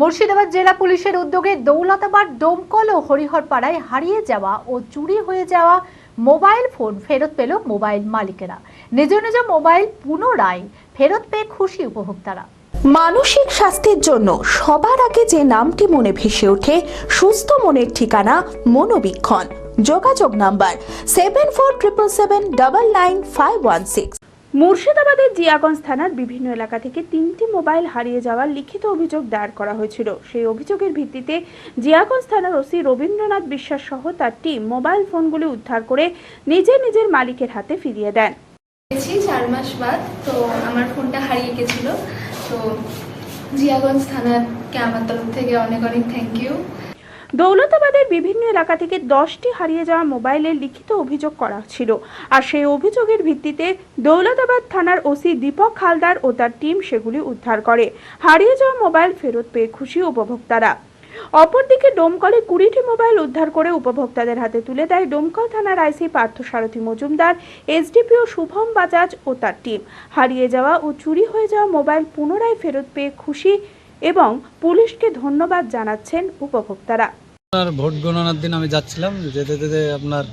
মুর্শিদাবাদ জেলা পুলিশের উদ্যোগে দৌলতাবাদ ডোমকল ও হরিহরপাড়ায় হারিয়ে যাওয়া ও চুরি হয়ে যাওয়া মোবাইল ফোন ফেরত পেল মোবাইল মালিকেরা। নিজ নিজ মোবাইল পুনরায় ফেরত পেয়ে খুশি উপভোক্তারা। মানসিক স্বাস্থ্যের জন্য সবার আগে যে নামটি মনে ভেসে ওঠে, সুস্থ মনের ঠিকানা মনোবীক্ষণ। যোগাযোগ number seven four triple seven double nine five one six মুর্শিদাবাদের জিয়াগঞ্জ থানার বিভিন্ন এলাকা থেকে তিনটি মোবাইল হারিয়ে যাওয়ার লিখিত অভিযোগ দায়ের করা হয়েছিল। সেই অভিযোগের ভিত্তিতে জিয়াগঞ্জ থানার ওসি রবীন্দ্রনাথ বিশ্বাস সহ তার টিম মোবাইল ফোনগুলি উদ্ধার করে নিজে নিজের মালিকের হাতে ফিরিয়ে দেন। চার মাস বাদ, তো আমার ফোনটা হারিয়ে গেছিল। তো জিয়াগঞ্জ থানাকে আমার তরফ থেকে অনেক অনেক থ্যাংক ইউ দৌলতাবাদের বিভিন্ন এলাকা থেকে দশটি হারিয়ে যাওয়া মোবাইলের লিখিত অভিযোগ করা ছিল। আর সেই অভিযোগের ভিত্তিতে দৌলতাবাদ থানার ওসি দীপক হালদার ও তার টিম সেগুলি উদ্ধার করে। হারিয়ে যাওয়া মোবাইল ফেরত পেয়ে খুশি উপভোক্তারা। অপরদিকে ডোমকলে কুড়িটি মোবাইল উদ্ধার করে উপভোক্তাদের হাতে তুলে দেয় ডোমকল থানার আইসি পার্থসারথী মজুমদার, এসডিপিও শুভম বাজাজ ও তার টিম। হারিয়ে যাওয়া ও চুরি হয়ে যাওয়া মোবাইল পুনরায় ফেরত পেয়ে খুশি এবং পুলিশকে ধন্যবাদ জানাচ্ছেন উপভোক্তারা। আপনার ভোট গণনার দিন আমি যাচ্ছিলাম যেতে যেতে আপনার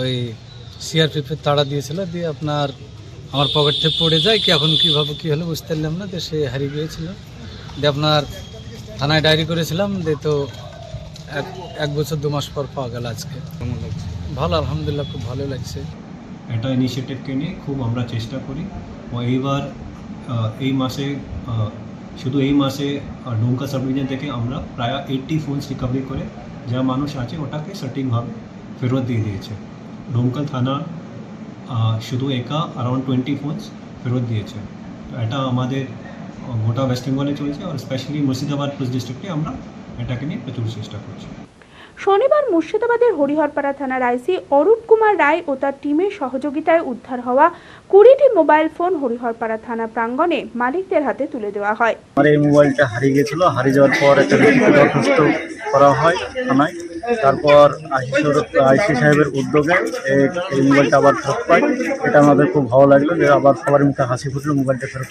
ওই সিআরপিএফের তাড়া দিয়েছিল দিয়ে আপনার আমার পকেট থেকে পড়ে যায় কি এখন কীভাবে কী হলো বুঝতে পারলাম না যে সে হারিয়ে গিয়েছিল। দিয়ে আপনার থানায় ডায়েরি করেছিলাম দিয়ে তো এক এক বছর দু মাস পর পাওয়া গেল আজকে। কেমন লাগছে ভালো আলহামদুলিল্লাহ খুব ভালো লাগছে। এটা ইনিশিয়েটিভকে নিয়ে খুব আমরা চেষ্টা করি। ও এইবার এই মাসে শুধু এই মাসে ডোমকা সাবডিভিশন থেকে আমরা প্রায় এইটটি ফোনস রিকভারি করে যা মানুষ আছে ওটাকে সঠিকভাবে ফেরত দিয়ে দিয়েছে। ডোমকল থানা শুধু একা অ্যারাউন্ড টোয়েন্টি ফোনস ফেরত দিয়েছে। তো এটা আমাদের গোটা ওয়েস্ট বেঙ্গলে চলছে। আর স্পেশালি মুর্শিদাবাদ পুলিশ ডিস্ট্রিক্টে আমরা এটাকে নিয়ে প্রচুর চেষ্টা করছি। শনিবার মুর্শিদাবাদের হরিহরপাড়া থানার আইসি অরূপ কুমার রায় ও তার টিমের সহযোগিতায় উদ্ধার হওয়া কুড়িটি মোবাইল ফোন হরিহরপাড়া থানা প্রাঙ্গণে মালিকদের হাতে তুলে দেওয়া হয়। আমার এই মোবাইলটা হারিয়ে গেছিল। হারিয়ে যাওয়ার পর একটা দরখাস্ত করা হয় থানায়। তারপর আইসি সাহেবের উদ্যোগে এই মোবাইলটা আবার ফেরত পাই। এটা আমাদের খুব ভালো লাগল যে আবার সবার মুখে হাসি ফুটলো, মোবাইলটা ফেরত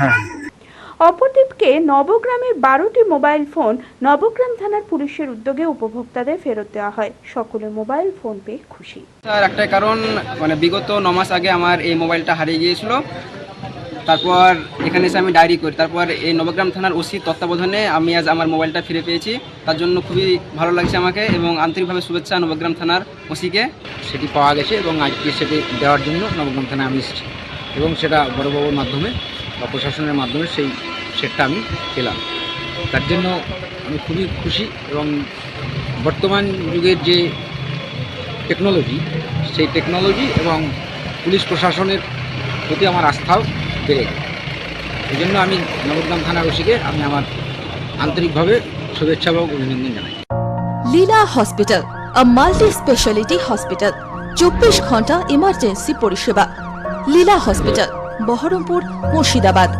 হ্যাঁ। অপরদিকে নবগ্রামের বারোটি মোবাইল ফোন নবগ্রাম থানার পুলিশের উদ্যোগে উপভোক্তাদের ফেরত দেওয়া হয়। সকলে মোবাইল ফোন পেয়ে খুশি। তার একটাই কারণ মানে বিগত ন মাস আগে আমার এই মোবাইলটা হারিয়ে গিয়েছিল। তারপর এখানে এসে আমি ডায়েরি করি। তারপর এই নবগ্রাম থানার ওসি তত্ত্বাবধানে আমি আজ আমার মোবাইলটা ফিরে পেয়েছি। তার জন্য খুবই ভালো লাগছে আমাকে এবং আন্তরিকভাবে শুভেচ্ছা নবগ্রাম থানার ওসিকে। সেটি পাওয়া গেছে এবং আজকে সেটি দেওয়ার জন্য নবগ্রাম থানায় আমি এসেছি। এবং সেটা বড়বাবুর মাধ্যমে বা প্রশাসনের মাধ্যমে সেই সেটটা আমি পেলাম। তার জন্য আমি খুবই খুশি এবং বর্তমান যুগের যে টেকনোলজি সেই টেকনোলজি এবং পুলিশ প্রশাসনের প্রতি আমার আস্থাও বেড়ে গেল। এই জন্য আমি নবগ্রাম থানার ওসিকে আমি আমার আন্তরিকভাবে শুভেচ্ছা এবং অভিনন্দন জানাই। Leela hospital multi specialty hospital চব্বিশ ঘণ্টা ইমার্জেন্সি পরিষেবা। লীলা হসপিটাল, বহরমপুর, মুর্শিদাবাদ।